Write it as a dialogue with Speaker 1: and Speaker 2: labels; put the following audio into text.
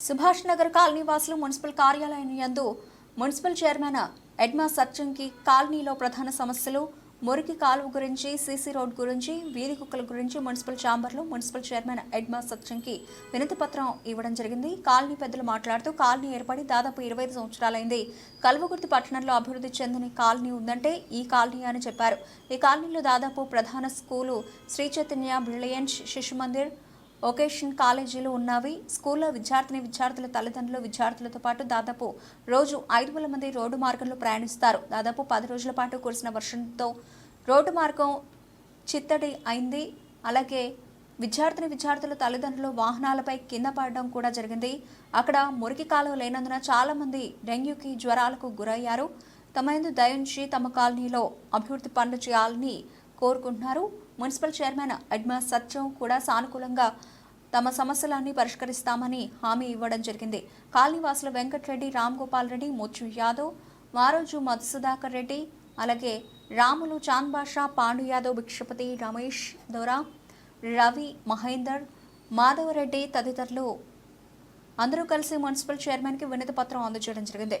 Speaker 1: Subhash Nagar colony వాసులు municipal కార్యాలయం యందు మున్సిపల్ చైర్మన్ ఎడ్మా సత్యంకి కాలనీలో ప్రధాన సమస్యలు మురికి కాలువ గురించి సీసీ రోడ్ గురించి వీధి కుక్కల గురించి మున్సిపల్ ఛాంబర్లో మున్సిపల్ చైర్మన్ ఎడ్మా సత్యంకి వినతి పత్రం ఇవ్వడం జరిగింది. కాలనీ పెద్దలు మాట్లాడుతూ కాలనీ ఏర్పడి దాదాపు ఇరవై ఐదు సంవత్సరాలైంది. కల్వగుర్తి పట్టణంలో అభివృద్ధి చెందని కాలనీ ఉందంటే ఈ కాలనీ అని చెప్పారు. ఈ కాలనీలో దాదాపు ప్రధాన స్కూలు శ్రీ చైతన్య బ్రిలియన్స్ శిశు మందిర్ ఒకేషన్ కాలేజీలు ఉన్నవి. స్కూల్లో విద్యార్థిని విద్యార్థుల తల్లిదండ్రులు విద్యార్థులతో పాటు దాదాపు రోజు ఐదు వేల మంది రోడ్డు మార్గంలో ప్రయాణిస్తారు. దాదాపు పది రోజుల పాటు కురిసిన వర్షంతో రోడ్డు మార్గం చిత్తడి అయింది. అలాగే విద్యార్థిని విద్యార్థుల తల్లిదండ్రులు వాహనాలపై కింద పడడం కూడా జరిగింది. అక్కడ మురికి కాలువ లేనందున చాలామంది డెంగ్యూకి జ్వరాలకు గురయ్యారు. తమ ఎందు దయించి తమ కాలనీలో అభివృద్ధి పనులు చేయాలని కోరుకుంటున్నారు. మున్సిపల్ చైర్మన్ అడ్మా సత్యం కూడా సానుకూలంగా తమ సమస్యలన్నీ పరిష్కరిస్తామని హామీ ఇవ్వడం జరిగింది. కాలనీవాసులు వెంకటరెడ్డి రామ్ గోపాల్ రెడ్డి ముచ్చు యాదవ్ మారోజు మధుసుధాకర్ రెడ్డి అలాగే రాములు చాంద్ బాషా పాండు యాదవ్ భిక్షపతి రమేష్ దొరా రవి మహేందర్ మాధవరెడ్డి తదితరులు అందరూ కలిసి మున్సిపల్ చైర్మన్కి వినతి పత్రం అందజేయడం జరిగింది.